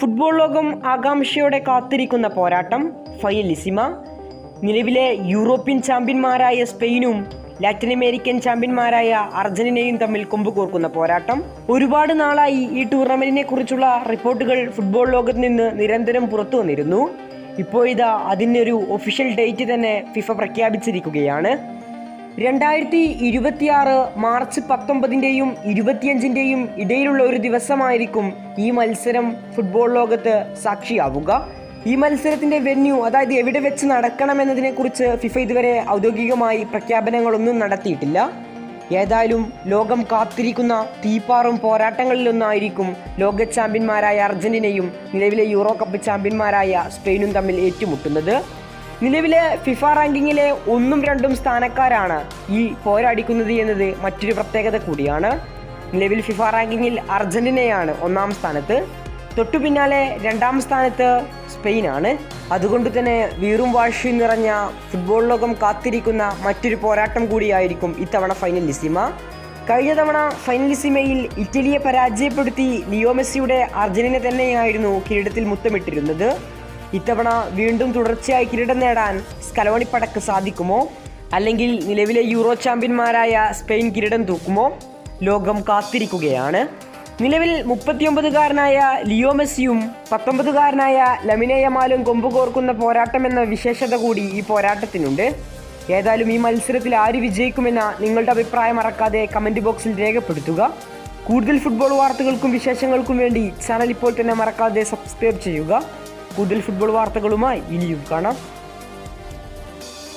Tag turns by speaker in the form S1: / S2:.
S1: Football ലോകം ആകാംക്ഷയോടെ കാത്തിരിക്കുന്ന പോരാട്ടം ഫൈലിസിമ നിലവിലെ യൂറോപ്യൻ ചാമ്പ്യന്മാരായ സ്പെയിനും ലാറ്റിൻ അമേരിക്കൻ ചാമ്പ്യന്മാരായ അർജന്റീനയും തമ്മിൽ കൊമ്പ് കോർക്കുന്ന പോരാട്ടം. ഒരുപാട് നാളായി ഈ ടൂർണമെന്റിനെ കുറിച്ചുള്ള റിപ്പോർട്ടുകൾ ഫുട്ബോൾ ലോകത്ത് നിന്ന് നിരന്തരം പുറത്തു വന്നിരുന്നു. ഇപ്പോഴിതാ ഒരു ഒഫീഷ്യൽ ഡേറ്റ് തന്നെ ഫിഫ പ്രഖ്യാപിച്ചിരിക്കുകയാണ്. രണ്ടായിരത്തി ഇരുപത്തിയാറ് മാർച്ച് പത്തൊമ്പതിന്റെയും ഇരുപത്തിയഞ്ചിന്റെയും ഇടയിലുള്ള ഒരു ദിവസമായിരിക്കും ഈ മത്സരം ഫുട്ബോൾ ലോകത്ത് സാക്ഷിയാവുക. ഈ മത്സരത്തിന്റെ വെന്യൂ അതായത് എവിടെ വെച്ച് നടക്കണമെന്നതിനെക്കുറിച്ച് ഫിഫ ഇതുവരെ ഔദ്യോഗികമായി പ്രഖ്യാപനങ്ങളൊന്നും നടത്തിയിട്ടില്ല. ഏതായാലും ലോകം കാത്തിരിക്കുന്ന തീപ്പാറും പോരാട്ടങ്ങളിലൊന്നായിരിക്കും ലോക ചാമ്പ്യന്മാരായ അർജന്റീനയും നിലവിലെ യൂറോ കപ്പ് ചാമ്പ്യന്മാരായ സ്പെയിനും തമ്മിൽ ഏറ്റുമുട്ടുന്നത്. നിലവിലെ ഫിഫ റാങ്കിങ്ങിലെ ഒന്നും രണ്ടും സ്ഥാനക്കാരാണ് ഈ പോരാടിക്കുന്നത് എന്നത് മറ്റൊരു പ്രത്യേകത കൂടിയാണ്. നിലവിൽ ഫിഫ റാങ്കിങ്ങിൽ അർജന്റീനയാണ് ഒന്നാം സ്ഥാനത്ത്. തൊട്ടു പിന്നാലെ രണ്ടാം സ്ഥാനത്ത് സ്പെയിനാണ്. അതുകൊണ്ട് തന്നെ വീറും വാശിയും നിറഞ്ഞ ഫുട്ബോൾ ലോകം കാത്തിരിക്കുന്ന മറ്റൊരു പോരാട്ടം കൂടിയായിരിക്കും ഇത്തവണ ഫൈനലിസിമ. കഴിഞ്ഞ തവണ ഫൈനലിസിമയിൽ ഇറ്റലിയെ പരാജയപ്പെടുത്തി ലിയോ മെസ്സിയുടെ അർജന്റീന തന്നെയായിരുന്നു കിരീടത്തിൽ മുത്തമിട്ടിരുന്നത്. ഇത്തവണ വീണ്ടും തുടർച്ചയായി കിരീടം നേടാൻ സ്കലോണി പടക്ക് സാധിക്കുമോ? അല്ലെങ്കിൽ നിലവിലെ യൂറോ ചാമ്പ്യന്മാരായ സ്പെയിൻ കിരീടം തൂക്കുമോ? ലോകം കാത്തിരിക്കുകയാണ്. നിലവിൽ മുപ്പത്തിയൊമ്പതുകാരനായ ലിയോ മെസ്സിയും പത്തൊമ്പതുകാരനായ ലമിനെ യമാലും കൊമ്പ് കോർക്കുന്ന പോരാട്ടം എന്ന വിശേഷത കൂടി ഈ പോരാട്ടത്തിനുണ്ട്. ഏതായാലും ഈ മത്സരത്തിൽ ആര് വിജയിക്കുമെന്ന നിങ്ങളുടെ അഭിപ്രായം മറക്കാതെ കമന്റ് ബോക്സിൽ രേഖപ്പെടുത്തുക. കൂടുതൽ ഫുട്ബോൾ വാർത്തകൾക്കും വിശേഷങ്ങൾക്കും വേണ്ടി ചാനൽ ഇപ്പോൾ തന്നെ മറക്കാതെ സബ്സ്ക്രൈബ് ചെയ്യുക. കൂടുതൽ ഫുട്ബോൾ വാർത്തകളുമായി ഇനിയും കാണാം.